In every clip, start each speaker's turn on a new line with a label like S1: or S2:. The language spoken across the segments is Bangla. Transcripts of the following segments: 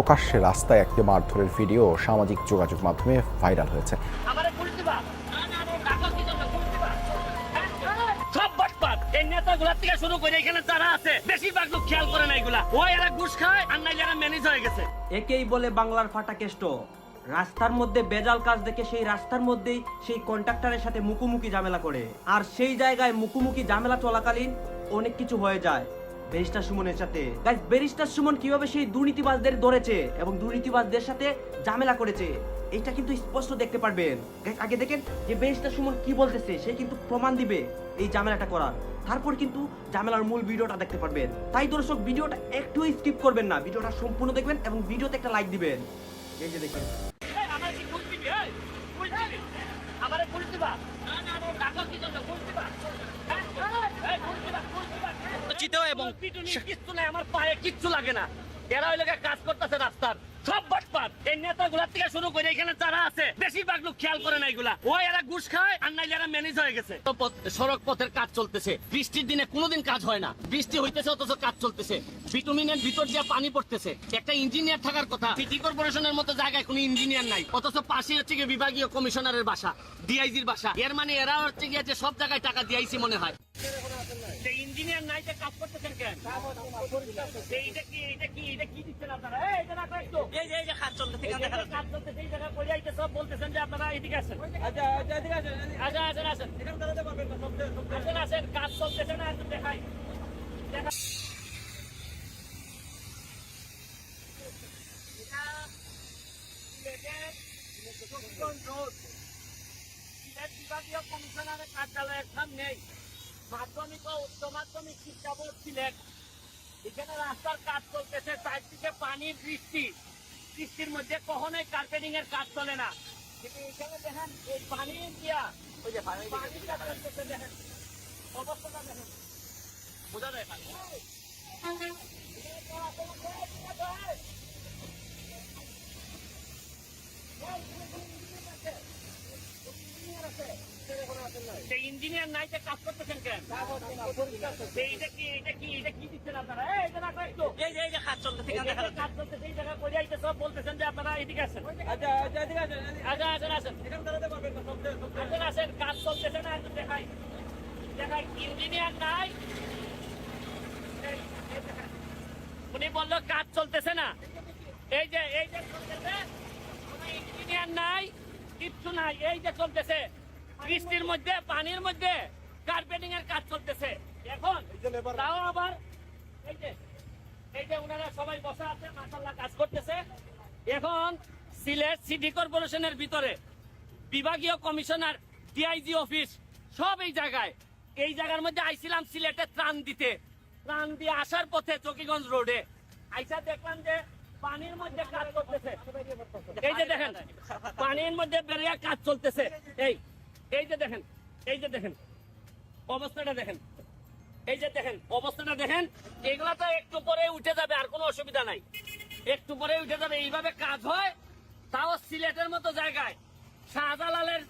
S1: প্রকাশ্যে রাস্তায় একটি মারধরের ভিডিও সামাজিক যোগাযোগ মাধ্যমে ভাইরাল হয়েছে
S2: এখানে যারা আছে বেশিরভাগ খেয়াল করে না এগুলা এরা খায় আর ম্যানেজ হয়ে গেছে
S3: একেই বলে বাংলার রাস্তার মধ্যে বেজাল কাজ দেখে সেই রাস্তার মধ্যেই সেই কন্ট্রাক্টরের সাথে মুখোমুখি ঝামেলা করে আর সেই জায়গায় মুখোমুখি ঝামেলা চলাকালীন অনেক কিছু হয়ে যায় ব্যারিস্টার সুমনের সাথে গাইস ব্যারিস্টার সুমন কিভাবে সেই দুর্নীতিবাজদের ধরেছে এবং দুর্নীতিবাজদের সাথে ঝামেলা করেছে এটা কিন্তু স্পষ্ট দেখতে পারবেন গাইস আগে দেখেন যে ব্যারিস্টার সুমন কি বলতেছে সে কিন্তু প্রমাণ দিবে এই ঝামেলাটা করার তারপর কিন্তু ঝামেলার মূল ভিডিওটা দেখতে পারবেন তাই দর্শক ভিডিওটা একটু স্কিপ করবেন না ভিডিওটা সম্পূর্ণ দেখবেন এবং ভিডিওতে একটা লাইক দিবেন এই যে দেখেন
S2: আমার কি ভুল দিবি আমার ভুল দিবা এবং আমার পায়ে কিচ্ছু লাগে না এরা ওই লোকের কাজ করতেছে রাস্তার সব এই থেকে শুরু করে এখানে যারা আছে বেশিরভাগ লোক খেয়াল করে না এগুলা ওই এরা ঘুষ খায় আর নাইলে এরা ম্যানেজ হয়ে গেছে সড়ক পথের কাজ চলতেছে বৃষ্টির দিনে কোনোদিন কাজ হয় না বৃষ্টি হইতেছে অথচ কাজ চলতেছে ভিটামিনের ভিতর দিয়ে পানি পড়তেছে একটা ইঞ্জিনিয়ার থাকার কথা সিটি কর্পোরেশনের মতো জায়গায় কোনো ইঞ্জিনিয়ার নাই অথচ পাশে হচ্ছে গিয়ে বিভাগীয় কমিশনারের বাসা ডিআইজির বাসা এর মানে এরা হচ্ছে গিয়ে যে সব জায়গায় টাকা ডিআইসি মনে হয় ইঞ্জিনিয়ার নাই যে কাজ করতেছেন কেন এইটা কি এইটা কি এটা কি দিচ্ছেন আপনারা এইটা না একটু এই যে এই যে কাজ চলতেছে কাজ চলতেছে এই জায়গা করে আইতে সব বলতেছেন যে আপনারা এদিকে আসেন
S4: আচ্ছা আচ্ছা এদিকে আসেন
S2: আচ্ছা আসেন আসেন এখানে দাঁড়াতে পারবেন না আসেন আসেন কাজ চলতেছে না একটু দেখাই কার্যালয়ের সামনে মাধ্যমিক ও উচ্চ মাধ্যমিক শিক্ষা বোর্ড সিলেট এখানে রাস্তার কাজ চলতেছে চারদিকে পানির বৃষ্টি বৃষ্টির মধ্যে কখনোই কার্পেটিং এর কাজ চলে না কিন্তু এখানে দেখেন এই পানি দিয়া ওই যে পানি দেখেন অবস্থাটা দেখেন বোঝা যায় ইঞ্জিনিয়ার নাই কাজ করতেছেন কেন এইটা কি কি কি দিচ্ছেন আপনারা এই যে কাজ কাজ সব বলতেছেন যে আপনারা কাজ চলতেছে না দেখাই দেখাই ইঞ্জিনিয়ার নাই উনি বললো কাজ চলতেছে না এই যে এই যে চলতেছে ইঞ্জিনিয়ার নাই কিচ্ছু নাই এই যে চলতেছে বৃষ্টির মধ্যে পানির মধ্যে কার্পেটিং এর কাজ চলতেছে এখন তাও আবার সব এই জায়গায় এই জায়গার মধ্যে আইছিলাম সিলেটে ত্রাণ দিতে দিয়ে আসার পথে চকিগঞ্জ রোডে আইসা দেখলাম যে পানির মধ্যে কাজ করতেছে এই যে দেখেন পানির মধ্যে বেরিয়া কাজ চলতেছে এই এই যে দেখেন এই যে দেখেন অবস্থাটা দেখেন এই যে দেখেন অবস্থাটা দেখেন এগুলা তো একটু পরে উঠে যাবে আর কোনো অসুবিধা নাই একটু পরে উঠে যাবে এইভাবে কাজ হয় তাও সিলেটের মতো জায়গায় শাহজালালের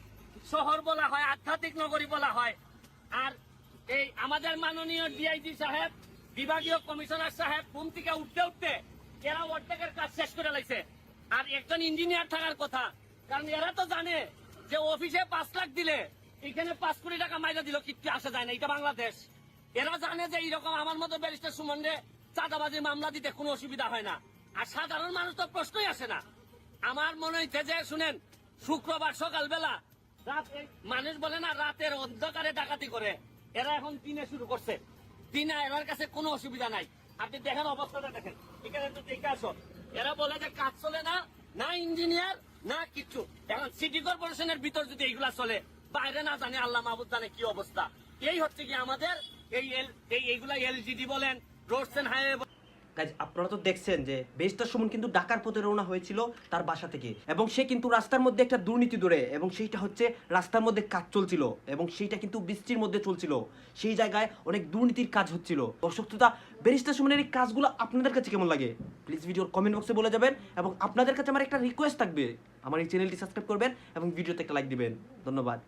S2: শহর বলা হয় আধ্যাত্মিক নগরী বলা হয় আর এই আমাদের মাননীয় ডিআইজি সাহেব বিভাগীয় কমিশনার সাহেব ঘুম থেকে উঠতে উঠতে এরা অর্ধেকের কাজ শেষ করে লাগছে আর একজন ইঞ্জিনিয়ার থাকার কথা কারণ এরা তো জানে যে অফিসে পাঁচ লাখ দিলে এখানে পাঁচ কোটি টাকা মাইনা দিল কি আসা যায় না এটা বাংলাদেশ এরা জানে যে এইরকম আমার মতো ব্যারিস্টার সুমন্ডে চাঁদাবাজির মামলা দিতে কোনো অসুবিধা হয় না আর সাধারণ মানুষ তো প্রশ্নই আসে না আমার মনে হইতে যে শুনেন শুক্রবার সকালবেলা রাত মানুষ বলে না রাতের অন্ধকারে ডাকাতি করে এরা এখন দিনে শুরু করছে দিনে এরার কাছে কোনো অসুবিধা নাই আপনি দেখেন অবস্থাটা দেখেন এখানে তো দেখে আসো এরা বলে যে কাজ চলে না না ইঞ্জিনিয়ার না কিছু এখন সিটি কর্পোরেশনের ভিতর যদি এইগুলা চলে বাইরে না জানে আল্লাহ মাহবুদ জানে কি অবস্থা এই হচ্ছে কি আমাদের এই এইগুলা এলজিডি বলেন রোডস হাইওয়ে
S3: আপনারা তো দেখছেন যে বেস্তার সুমন কিন্তু ডাকার পথে রওনা হয়েছিল তার বাসা থেকে এবং সে কিন্তু রাস্তার মধ্যে একটা দুর্নীতি দূরে এবং সেইটা হচ্ছে রাস্তার মধ্যে কাজ চলছিল এবং সেইটা কিন্তু বৃষ্টির মধ্যে চলছিল সেই জায়গায় অনেক দুর্নীতির কাজ হচ্ছিল দর্শক শ্রোতা বেরিস্তার সুমনের এই কাজগুলো আপনাদের কাছে কেমন লাগে প্লিজ ভিডিওর কমেন্ট বক্সে বলে যাবেন এবং আপনাদের কাছে আমার একটা রিকোয়েস্ট থাকবে আমার এই চ্যানেলটি সাবস্ক্রাইব করবেন এবং ভিডিওতে একটা লাইক দিবেন ধন্যবাদ